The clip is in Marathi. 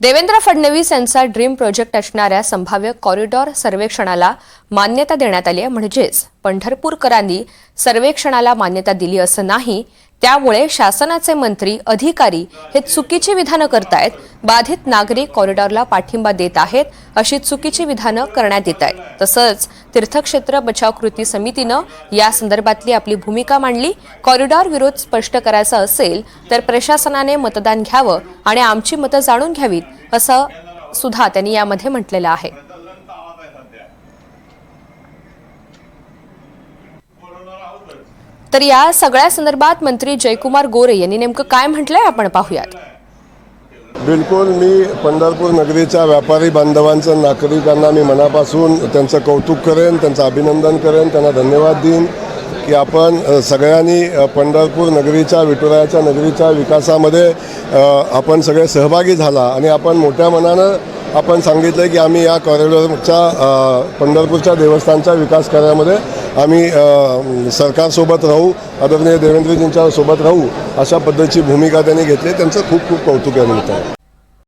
देवेंद्र फडणवीस यांचा ड्रीम प्रोजेक्ट असणाऱ्या संभाव्य कॉरिडॉर सर्वेक्षणाला मान्यता देण्यात आली आहे. म्हणजेच पंढरपूरकरांनी सर्वेक्षणाला मान्यता दिली असं नाही त्यामुळे शासनाचे मंत्री अधिकारी हे चुकीची विधानं करतायत बाधित नागरिक कॉरिडॉरला पाठिंबा देत आहेत अशी चुकीची विधानं करण्यात येत आहेत. तसंच तीर्थक्षेत्र बचाव कृती समितीनं या संदर्भातली आपली भूमिका मांडली. कॉरिडॉर विरोध स्पष्ट करायचा असेल तर प्रशासनाने मतदान घ्यावं आणि आमची मतं जाणून घ्यावीत असं सुद्धा त्यांनी यामध्ये म्हटलेलं आहे. तर या सगळ्या संदर्भात मंत्री जयकुमार गोरे यांनी नेमकं काय म्हटलंय आपण पाहूयात. बिलकुल मी पंढरपूर नगरीच्या व्यापारी बांधवांचं नागरिकांना मी मनापासून त्यांचं कौतुक करेन त्यांचं अभिनंदन करेन त्यांना धन्यवाद देईन की आपण सगळ्यांनी पंढरपूर नगरीच्या विठुरायाच्या नगरीच्या विकासामध्ये आपण सगळे सहभागी झाला आणि आपण मोठ्या मनानं आपण सांगितलं की आम्ही या कॉरिडॉरच्या पंढरपूरच्या देवस्थानच्या विकास कार्यामध्ये आम्ही सरकारसोबत राहू आदरणीय देवेंद्रजींच्या सोबत राहू अशा पद्धतीची भूमिका त्यांनी घेतली. त्यांचं खूप खूप कौतुक आहे निमित्तानं